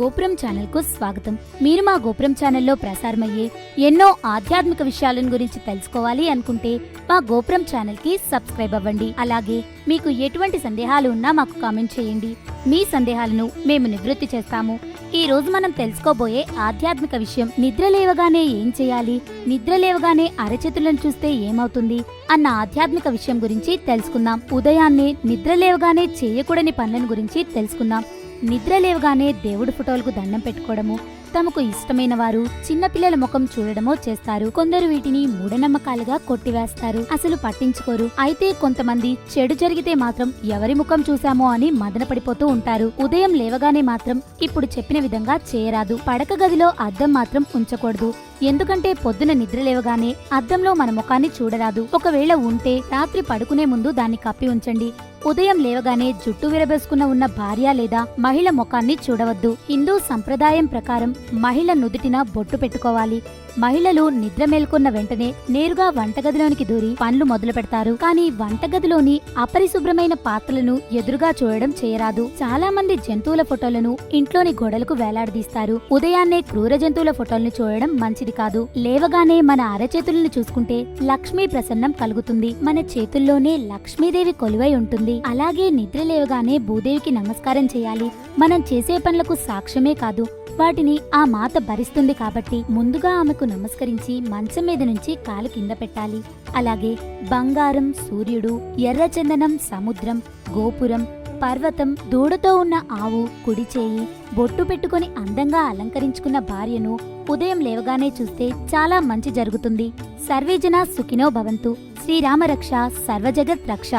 గోపురం ఛానల్కు స్వాగతం. మీరు మా గోపురం ఛానల్లో ప్రసారమయ్యే ఎన్నో ఆధ్యాత్మిక విషయాలను గురించి తెలుసుకోవాలి అనుకుంటే మా గోపురం ఛానల్కి సబ్స్క్రైబ్ అవ్వండి. అలాగే మీకు ఎటువంటి సందేహాలు ఉన్నా మాకు కామెంట్ చేయండి. మీ సందేహాలను మేము నివృత్తి చేస్తాము. ఈ రోజు మనం తెలుసుకోబోయే ఆధ్యాత్మిక విషయం నిద్ర లేవగానే ఏం చేయాలి? నిద్ర లేవగానే అరచేతులను చూస్తే ఏమవుతుంది? అన్న ఆధ్యాత్మిక విషయం గురించి తెలుసుకుందాం. ఉదయాన్నే నిద్ర లేవగానే చేయకూడని పనులను గురించి తెలుసుకుందాం. నిద్ర లేవగానే దేవుడి ఫోటోలకు దండం పెట్టుకోవడము తమకు ఇష్టమైన వారు చిన్నపిల్లల ముఖం చూడడమో చేస్తారు. కొందరు వీటిని మూఢనమ్మకాలుగా కొట్టివేస్తారు. అసలు పట్టించుకోరు. అయితే కొంతమంది చెడు జరిగితే మాత్రం ఎవరి ముఖం చూశామో అని మదనపడిపోతూ ఉంటారు. ఉదయం లేవగానే మాత్రం ఇప్పుడు చెప్పిన విధంగా చేయరాదు. పడక గదిలో అద్దం మాత్రం ఉంచకూడదు. ఎందుకంటే పొద్దున నిద్ర లేవగానే అద్దంలో మన ముఖాన్ని చూడరాదు. ఒకవేళ ఉంటే రాత్రి పడుకునే ముందు దాన్ని కప్పి ఉంచండి. ఉదయం లేవగానే జుట్టు విరబేసుకున్న ఉన్న భార్య లేదా మహిళ ముఖాన్ని చూడవద్దు. హిందూ సంప్రదాయం ప్రకారం మహిళ నుదుటిన బొట్టు పెట్టుకోవాలి. మహిళలు నిద్ర మేల్కొన్న వెంటనే నేరుగా వంటగదిలోనికి దూరి పనులు మొదలు పెడతారు. కానీ వంటగదిలోని అపరిశుభ్రమైన పాత్రలను ఎదురుగా చూడడం చేయరాదు. చాలా మంది జంతువుల ఫోటోలను ఇంట్లోని గోడలకు వేలాడదీస్తారు. ఉదయాన్నే క్రూర జంతువుల ఫోటోలను చూడడం మంచిది కాదు. లేవగానే మన అరచేతులను చూసుకుంటే లక్ష్మీ ప్రసన్నం కలుగుతుంది. మన చేతుల్లోనే లక్ష్మీదేవి కొలువై ఉంటుంది. అలాగే నిద్ర లేవగానే భూదేవికి నమస్కారం చేయాలి. మనం చేసే పనులకు సాక్ష్యమే కాదు వాటిని ఆ మాత భరిస్తుంది కాబట్టి ముందుగా ఆమెకు నమస్కరించి మంచం మీద నుంచి కాలు కింద పెట్టాలి. అలాగే బంగారం సూర్యుడు ఎర్రచందనం సముద్రం గోపురం పర్వతం దూడతో ఉన్న ఆవు కుడి చేయి బొట్టు పెట్టుకుని అందంగా అలంకరించుకున్న భార్యను ఉదయం లేవగానే చూస్తే చాలా మంచి జరుగుతుంది. సర్వేజన సుఖినో భవంతు. శ్రీరామరక్ష సర్వజగత్ రక్ష